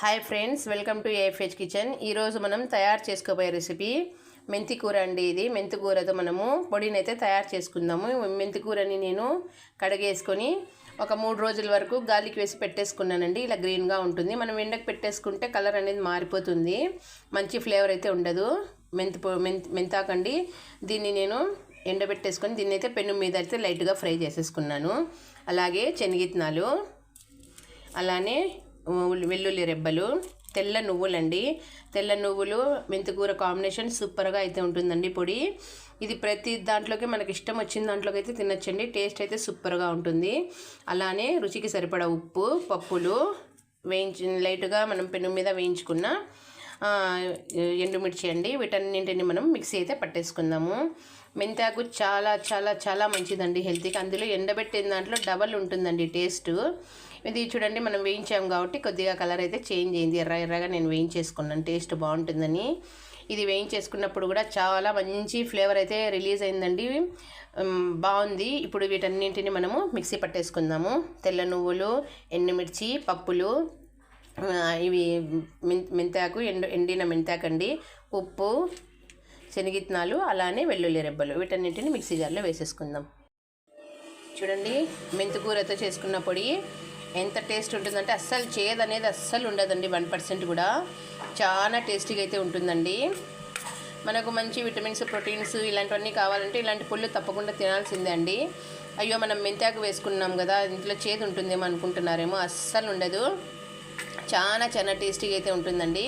Hi friends welcome to AFH kitchen ఈరోజు మనం తయారు చేసుకోబోయే రెసిపీ మెంతి కూర అండి ఇది. మెంతి కూరతో మనము పొడిని అయితే తయారు చేసుకుందాము. మెంతి కూరని నేను కడిగేసుకొని ఒక మూడు రోజుల వరకు గాలికి వేసి పెట్టేసుకున్నానండి. ఇలా గ్రీన్గా ఉంటుంది. మనం ఎండకు పెట్టేసుకుంటే కలర్ అనేది మారిపోతుంది. మంచి ఫ్లేవర్ అయితే ఉండదు. మెంతి మెంతి మెంతాకండి. దీన్ని నేను ఎండబెట్టేసుకొని దీన్ని అయితే పెన్ను మీద అయితే లైట్గా ఫ్రై చేసేసుకున్నాను. అలాగే శనగిత్తనాలు అలానే వెల్లుల్లి రెబ్బలు తెల్ల నువ్వులండి. తెల్ల నువ్వులు మెంతికూర కాంబినేషన్ సూపర్గా అయితే ఉంటుందండి పొడి. ఇది ప్రతి దాంట్లోకి మనకి ఇష్టం వచ్చిన దాంట్లోకి అయితే తినచ్చండి. టేస్ట్ అయితే సూపర్గా ఉంటుంది. అలానే రుచికి సరిపడా ఉప్పు పప్పులు వేయించి లైట్గా మనం పెను మీద వేయించుకున్న ఎండుమిర్చి అండి. వీటన్నింటిని మనం మిక్సీ అయితే పట్టేసుకుందాము. మెంతాకు చాలా చాలా చాలా మంచిదండి హెల్త్కి అందులో ఎండబెట్టిన దాంట్లో డబల్ ఉంటుందండి టేస్ట్. ఇది చూడండి మనం వేయించాం కాబట్టి కొద్దిగా కలర్ అయితే చేంజ్ అయింది. ఎర్ర ఎర్రగా నేను వేయించేసుకున్నాను. టేస్ట్ బాగుంటుందని. ఇది వేయించేసుకున్నప్పుడు కూడా చాలా మంచి ఫ్లేవర్ అయితే రిలీజ్ అయిందండి. బాగుంది. ఇప్పుడు వీటన్నింటిని మనము మిక్సీ పట్టేసుకుందాము. తెల్ల నువ్వులు ఎండుమిర్చి పప్పులు ఇవి మెంతాకు ఎండు ఎండిన మెంతాకు అండి ఉప్పు శనగిత్నాలు అలానే వెల్లుల్లి రెబ్బలు. వీటన్నింటిని మిక్సీ జార్లో వేసేసుకుందాం. చూడండి మెంతికూరతో చేసుకున్న పొడి ఎంత టేస్ట్ ఉంటుందంటే అస్సలు చేదు అనేది అస్సలు ఉండదండి వన్ పర్సెంట్ కూడా. చాలా టేస్టీగా అయితే ఉంటుందండి. మనకు మంచి విటమిన్స్ ప్రోటీన్స్ ఇలాంటివన్నీ కావాలంటే ఇలాంటి పుళ్ళు తప్పకుండా తినాల్సిందే అండి. అయ్యో మనం మెంతాకు వేసుకున్నాం కదా ఇంట్లో చేదు ఉంటుందేమో అనుకుంటున్నారేమో అస్సలు ఉండదు. చాలా చాలా టేస్టీగా అయితే ఉంటుందండి.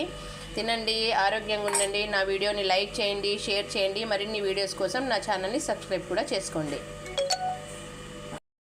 తినండి ఆరోగ్యంగా ఉండండి. నా వీడియోని లైక్ చేయండి షేర్ చేయండి. మరిన్ని వీడియోస్ కోసం నా ఛానల్ని సబ్స్క్రైబ్ కూడా చేసుకోండి.